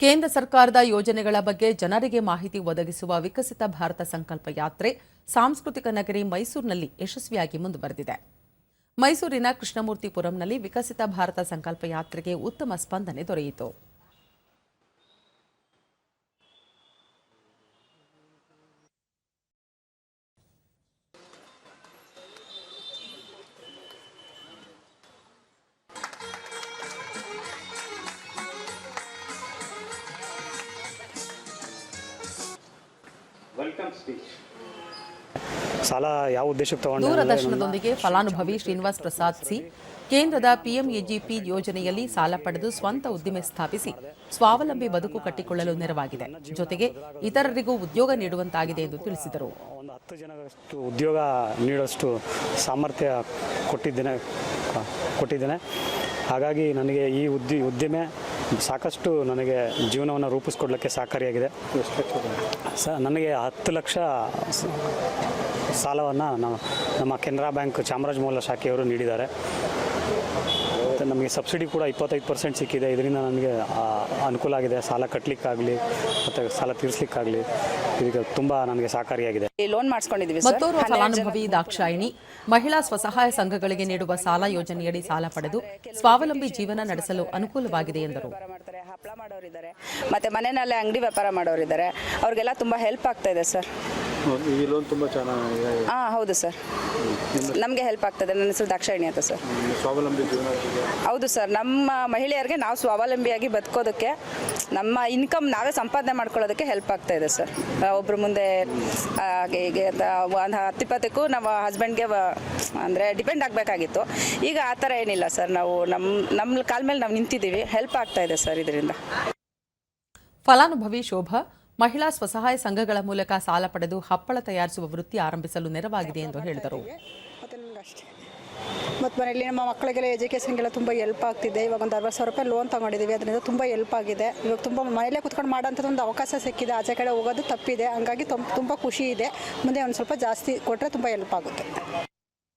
ಕೇಂದ್ರ ಸರ್ಕಾರದ ಯೋಜನೆಗಳ ಬಗ್ಗೆ ಜನರಿಗೆ ಮಾಹಿತಿ ಒದಗಿಸುವ ವಿಕಸಿತ ಭಾರತ ಸಂಕಲ್ಪ ಯಾತ್ರೆ ಸಾಂಸ್ಕೃತಿಕ ನಗರಿ ಮೈಸೂರಿನಲ್ಲಿ ಯಶಸ್ವಿಯಾಗಿ ಮುಂದುವರೆದಿದೆ. ಮೈಸೂರಿನ ಕೃಷ್ಣಮೂರ್ತಿಪುರಂನಲ್ಲಿ ವಿಕಸಿತ ಭಾರತ ಸಂಕಲ್ಪ ಯಾತ್ರೆಗೆ ಉತ್ತಮ ಸ್ಪಂದನೆ ದೊರೆಯಿತು. ಸಾಲ ಯಾವ ಉದ್ದೇಶಕ್ಕೆ ತಗೊಂಡು ದೂರದರ್ಶನದೊಂದಿಗೆ ಫಲಾನುಭವಿ ಶ್ರೀನಿವಾಸ್ ಪ್ರಸಾದ್ ಸಿ ಕೇಂದ್ರದ ಪಿಎಂಎಜಿಪಿ ಯೋಜನೆಯಲ್ಲಿ ಸಾಲ ಪಡೆದು ಸ್ವಂತ ಉದ್ದಿಮೆ ಸ್ಥಾಪಿಸಿ ಸ್ವಾವಲಂಬಿ ಬದುಕು ಕಟ್ಟಿಕೊಳ್ಳಲು ನೆರವಾಗಿದೆ. ಜೊತೆಗೆ ಇತರರಿಗೂ ಉದ್ಯೋಗ ನೀಡುವಂತಾಗಿದೆ ಎಂದು ತಿಳಿಸಿದರು. ಒಂದು ಹತ್ತು ಜನರಷ್ಟು ಉದ್ಯೋಗ ನೀಡೋಷ್ಟು ಸಾಮರ್ಥ್ಯ ಕೊಟ್ಟಿದ್ದೇನೆ ಕೊಟ್ಟಿದ್ದೇನೆ. ಹಾಗಾಗಿ ನನಗೆ ಈ ಉದ್ದಿ ಉದ್ದಿಮೆ ಸಾಕಷ್ಟು ನನಗೆ ಜೀವನವನ್ನು ರೂಪಿಸ್ಕೊಡ್ಲಿಕ್ಕೆ ಸಹಕಾರಿಯಾಗಿದೆ. ಸ ನನಗೆ ಹತ್ತು ಲಕ್ಷ ಸಾಲವನ್ನು ನಮ್ಮ ಕೆನರಾ ಬ್ಯಾಂಕ್ ಚಾಮರಾಜಮೌಲ ಶಾಖೆಯವರು ನೀಡಿದ್ದಾರೆ. ಮತ್ತು ನಮಗೆ ಸಬ್ಸಿಡಿ ಕೂಡ ಇಪ್ಪತ್ತೈದು ಪರ್ಸೆಂಟ್ ಸಿಕ್ಕಿದೆ. ಇದರಿಂದ ನನಗೆ ಅನುಕೂಲ ಆಗಿದೆ. ಸಾಲ ಕಟ್ಟಲಿಕ್ಕಾಗಲಿ ಮತ್ತು ಸಾಲ ತೀರಿಸಲಿಕ್ಕಾಗಲಿ ಇದಕ್ಕೆ ತುಂಬ ನನಗೆ ಸಹಕಾರಿಯಾಗಿದೆ. ಲೋನ್ ಮಾಡಿಸ್ಕೊಂಡಿದ್ವಿ ಸರ್. ಮತ್ತೋರ್ವ ಫಲಾನುಭವಿ ದಾಕ್ಷಾಯಿಣಿ ಮಹಿಳಾ ಸ್ವಸಹಾಯ ಸಂಘಗಳಿಗೆ ನೀಡುವ ಸಾಲ ಯೋಜನೆಯಡಿ ಸಾಲ ಪಡೆದು ಸ್ವಾವಲಂಬಿ ಜೀವನ ನಡೆಸಲು ಅನುಕೂಲವಾಗಿದೆ ಎಂದರು. ಹಪ್ಪಳ ಮಾಡೋರಿದ್ದಾರೆ. ಮತ್ತೆ ಮನೆಯಲ್ಲೇ ಅಂಗಡಿ ವ್ಯಾಪಾರ ಮಾಡೋರಿದ್ದಾರೆ. ಅವ್ರಿಗೆಲ್ಲ ತುಂಬಾ ಹೆಲ್ಪ್ ಆಗ್ತಾ ಇದೆ ಸರ್. ಈ ಲೋನ್ ತುಂಬ ಚೆನ್ನಾಗಿ ಹಾ ಹೌದು ಸರ್. ನಮಗೆ ಹೆಲ್ಪ್ ಆಗ್ತದೆ. ನನ್ನ ಹೆಸರು ದಾಕ್ಷಾಯಿಣಿ ಅಂತ ಸರ್. ಸ್ವಾವಲಂಬಿ ಜೀವನ ಹೌದು ಸರ್. ನಮ್ಮ ಮಹಿಳೆಯರಿಗೆ ನಾವು ಸ್ವಾವಲಂಬಿಯಾಗಿ ಬದುಕೋದಕ್ಕೆ ನಮ್ಮ ಇನ್ಕಮ್ ನಾವೇ ಸಂಪಾದನೆ ಮಾಡ್ಕೊಳ್ಳೋದಕ್ಕೆ ಹೆಲ್ಪ್ ಆಗ್ತಾ ಇದೆ ಸರ್. ಒಬ್ರು ಮುಂದೆ ಹಾಗೆ ಹೀಗೆ ಅಂತ ಒಂದು ಹತ್ತಿಪ್ಪತ್ತಕ್ಕೂ ನಮ್ಮ ಹಸ್ಬೆಂಡ್ಗೆ ಅಂದರೆ ಡಿಪೆಂಡ್ ಆಗಬೇಕಾಗಿತ್ತು. ಈಗ ಆ ಥರ ಏನಿಲ್ಲ ಸರ್. ನಾವು ನಮ್ಮ ನಮ್ಮ ಕಾಲ ಮೇಲೆ ನಾವು ನಿಂತಿದ್ದೀವಿ. ಹೆಲ್ಪ್ ಆಗ್ತಾ ಇದೆ ಸರ್ ಇದರಿಂದ. ಫಲಾನುಭವಿ ಶೋಭಾ ಮಹಿಳಾ ಸ್ವಸಹಾಯ ಸಂಘಗಳ ಮೂಲಕ ಸಾಲ ಪಡೆದು ಹಪ್ಪಳ ತಯಾರಿಸುವ ವೃತ್ತಿ ಆರಂಭಿಸಲು ನೆರವಾಗಿದೆ ಎಂದು ಹೇಳಿದರು. ಮತ್ತು ಮನೆಯಲ್ಲಿ ನಮ್ಮ ಮಕ್ಕಳಿಗೆಲ್ಲ ಎಜುಕೇಷನ್ಗೆಲ್ಲ ತುಂಬ ಹೆಲ್ಪ್ ಆಗ್ತಿದೆ. ಇವಾಗ ಒಂದು ಅರವತ್ತು ಸಾವಿರ ರೂಪಾಯಿ ಲೋನ್ ತೊಗೊಂಡಿದ್ದೀವಿ. ಅದರಿಂದ ತುಂಬ ಹೆಲ್ಪ್ ಆಗಿದೆ. ಇವಾಗ ತುಂಬ ಮನೆಯಲ್ಲೇ ಕುತ್ಕೊಂಡು ಮಾಡೋಂಥದ್ದು ಒಂದು ಅವಕಾಶ ಸಿಕ್ಕಿದೆ. ಆಚೆ ಕಡೆ ಹೋಗೋದು ತಪ್ಪಿದೆ. ಹಂಗಾಗಿ ತುಂಬ ತುಂಬ ಖುಷಿ ಇದೆ. ಮುಂದೆ ಒಂದು ಸ್ವಲ್ಪ ಜಾಸ್ತಿ ಕೊಟ್ಟರೆ ತುಂಬ ಹೆಲ್ಪ್ ಆಗುತ್ತೆ.